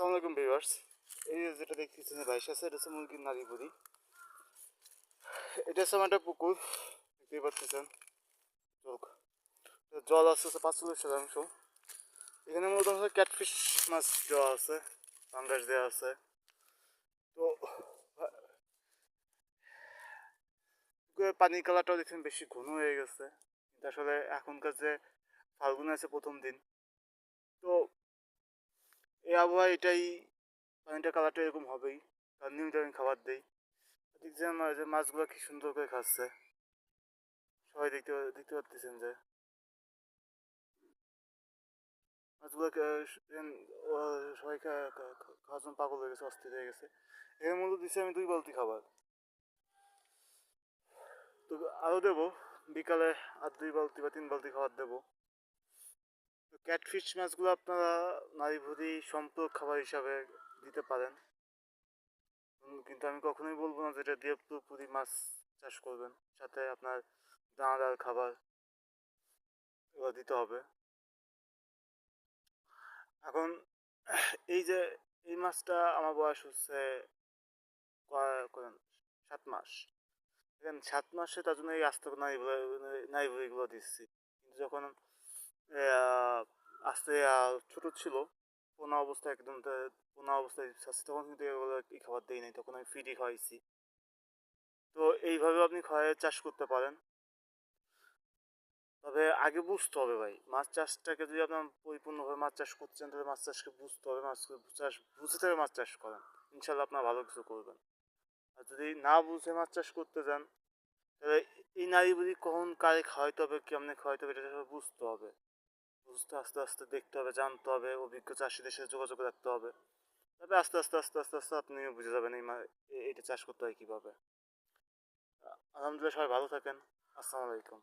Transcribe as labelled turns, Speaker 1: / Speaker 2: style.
Speaker 1: আসসালামু আলাইকুম ভিউয়ার্স। এই যেটা দেখতেছেন বাইশ আছে, এটা হচ্ছে মুরগির নারী বুড়ি। এটা হচ্ছে আমার একটা পুকুর, দেখতেই পাচ্ছেন। চোখ। জল আছে, হচ্ছে পাঁচচল্লিশ শতাংশ। এখানে মূলত হচ্ছে ক্যাটফিশ মাছ দেওয়া আছে, পাঙ্গাস দেওয়া আছে। তো পানির কালারটাও দেখছেন বেশি ঘন হয়ে গেছে। কিন্তু আসলে এখনকার যে ফাল্গুন আছে, প্রথম দিন। এই আবহাওয়া এটাই পানিটা কালারটা এরকম হবেই। কারণ নিয়মিত আমি খাবার দিই। দেখছেন যে মাছগুলো কি সুন্দর করে খাচ্ছে। সবাই দেখতে দেখতে পাচ্ছেন যে। মাছগুলো সবাই খাওয়ার জন্য পাগল হয়ে গেছে, অস্থির হয়ে গেছে। এর মূল্য দিচ্ছি আমি দুই বালতি খাবার। তো আরও দেবো। বিকালে আর দুই বালতি বা তিন বালতি খাবার দেবো। ক্যাটফিশ মাছগুলো আপনারা নারী ভুরি সম্পর্ক খাবার হিসাবে দিতে পারেন। কিন্তু আমি কখনোই বলব না যে এটা দিয়ে পুরোপুরি মাছ চাষ করবেন, সাথে আপনার দানাদার খাবার এগুলো দিতে হবে। এখন, এই যে, এই মাছটা আমার বয়স হচ্ছে কয়- সাত মাস। এখন সাত মাসে তার জন্য এই আস্তে ভুড়িগুলো দিচ্ছি। কিন্তু যখন আস্তে ছোট ছিল। পোনা অবস্থায় একদম পোনা অবস্থায় আছে তখন কিন্তু এই খাবার দিই নাই, তখন আমি ফিডি খাওয়াইছি। তো এইভাবে আপনি খাওয়াই চাষ করতে পারেন। তবে আগে বুঝতে হবে ভাই, মাছ চাষটাকে যদি আপনার পরিপূর্ণভাবে মাছ চাষ করছেন, তাহলে মাছ চাষকে বুঝতে হবে, মাছ চাষ বুঝে থেকে মাছ চাষ করেন। ইনশাল্লাহ আপনার ভালো কিছু করবেন। আর যদি না বুঝে মাছ চাষ করতে যান, তাহলে এই নারী বুঝি কখন কারে খাওয়াইতে হবে কেমনে খাওয়াইতে হবে, এটা বুঝতে হবে। বুঝতে আস্তে আস্তে দেখতে হবে, জানতে হবে, অভিজ্ঞ চাষিদের সাথে যোগাযোগ রাখতে হবে। তবে আস্তে আস্তে আস্তে আস্তে আস্তে আপনিও বুঝে যাবেন এই এটা চাষ করতে হয় কীভাবে। আলহামদুলিল্লাহ, সবাই ভালো থাকেন। আসসালামু আলাইকুম।